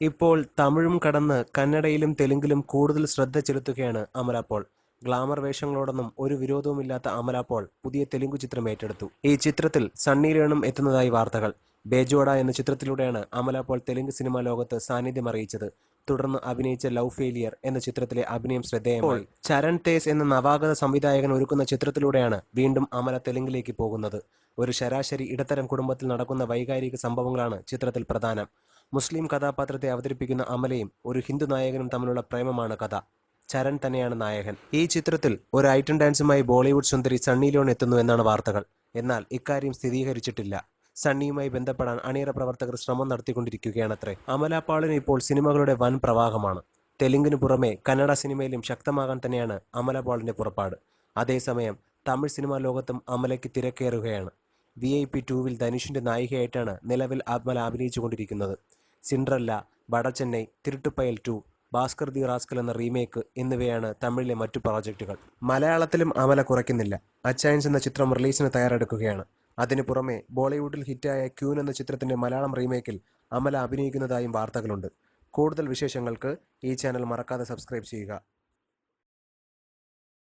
ഇപ്പോൾ തമിഴും കടന്ന് കന്നഡയിലും തെലുങ്കിലും കൂടുതൽ ശ്രദ്ധ ചെലുത്തുകയാണ് അമല ഗ്ലാമർ വേഷങ്ങളോടൊന്നും ഒരു വിരോധവുമില്ലാത്ത അമല പുതിയ തെലുങ്ക് ചിത്രം ഏറ്റെടുത്തു. ഈ ചിത്രത്തിൽ സണ്ണി ലേണും എത്തുന്നതായി വാർത്തകൾ. ബേജോഡ എന്ന ചിത്രത്തിലൂടെയാണ് അമല തെലുങ്ക് സിനിമാ ലോകത്ത് സാന്നിധ്യം അറിയിച്ചത്. തുടർന്ന് അഭിനയിച്ച ലവ് ഫെയിലിയർ എന്ന ചിത്രത്തിലെ അഭിനയം ശ്രദ്ധേയമായി. ചരൺ തേസ് എന്ന നവാഗത സംവിധായകൻ ഒരുക്കുന്ന ചിത്രത്തിലൂടെയാണ് വീണ്ടും അമല തെലുങ്കിലേക്ക് പോകുന്നത്. ഒരു ശരാശരി ഇടത്തരം കുടുംബത്തിൽ നടക്കുന്ന വൈകാരിക സംഭവങ്ങളാണ് ചിത്രത്തിൽ പ്രധാനം. മുസ്ലിം കഥാപാത്രത്തെ അവതരിപ്പിക്കുന്ന അമലയും ഒരു ഹിന്ദു നായകനും തമ്മിലുള്ള പ്രേമമാണ് കഥ. ചരൺ തന്നെയാണ് നായകൻ. ഈ ചിത്രത്തിൽ ഒരു ഐറ്റം ഡാൻസുമായി ബോളിവുഡ് സുന്ദരി സണ്ണി ലോൺ എത്തുന്നു എന്നാണ് വാർത്തകൾ. എന്നാൽ ഇക്കാര്യം സ്ഥിരീകരിച്ചിട്ടില്ല. സണ്ണിയുമായി ബന്ധപ്പെടാൻ അണിയറ പ്രവർത്തകർ ശ്രമം നടത്തിക്കൊണ്ടിരിക്കുകയാണത്രേ. അമല പാളിന് ഇപ്പോൾ സിനിമകളുടെ വൻ പ്രവാഹമാണ്. തെലുങ്കിന് പുറമെ കന്നഡ സിനിമയിലും ശക്തമാകാൻ തന്നെയാണ് അമല പാളിന്റെ പുറപ്പാട്. അതേസമയം തമിഴ് സിനിമാ ലോകത്തും അമലയ്ക്ക് തിരക്കേറുകയാണ്. വി ഐ പി ടൂവിൽ ധനുഷിന്റെ നായികയായിട്ടാണ് നിലവിൽ Amala അഭിനയിച്ചുകൊണ്ടിരിക്കുന്നത്. Cinderella Vadachennai Thiruttuppayal two Bhaskar the rascal എന്ന റീമേക്ക് എന്നിവയാണ് തമിഴിലെ മറ്റു പ്രോജക്റ്റുകൾ. മലയാളത്തിലും അമല കുറയ്ക്കുന്നില്ല. അച്ചയൻസ് എന്ന ചിത്രം റിലീസിന് തയ്യാറെടുക്കുകയാണ്. അതിനു പുറമെ ബോളിവുഡിൽ ഹിറ്റായ ക്യൂൻ എന്ന ചിത്രത്തിന്റെ മലയാളം റീമേക്കിൽ അമല അഭിനയിക്കുന്നതായും വാർത്തകളുണ്ട്. കൂടുതൽ വിശേഷങ്ങൾക്ക് ഈ ചാനൽ മറക്കാതെ സബ്സ്ക്രൈബ് ചെയ്യുക.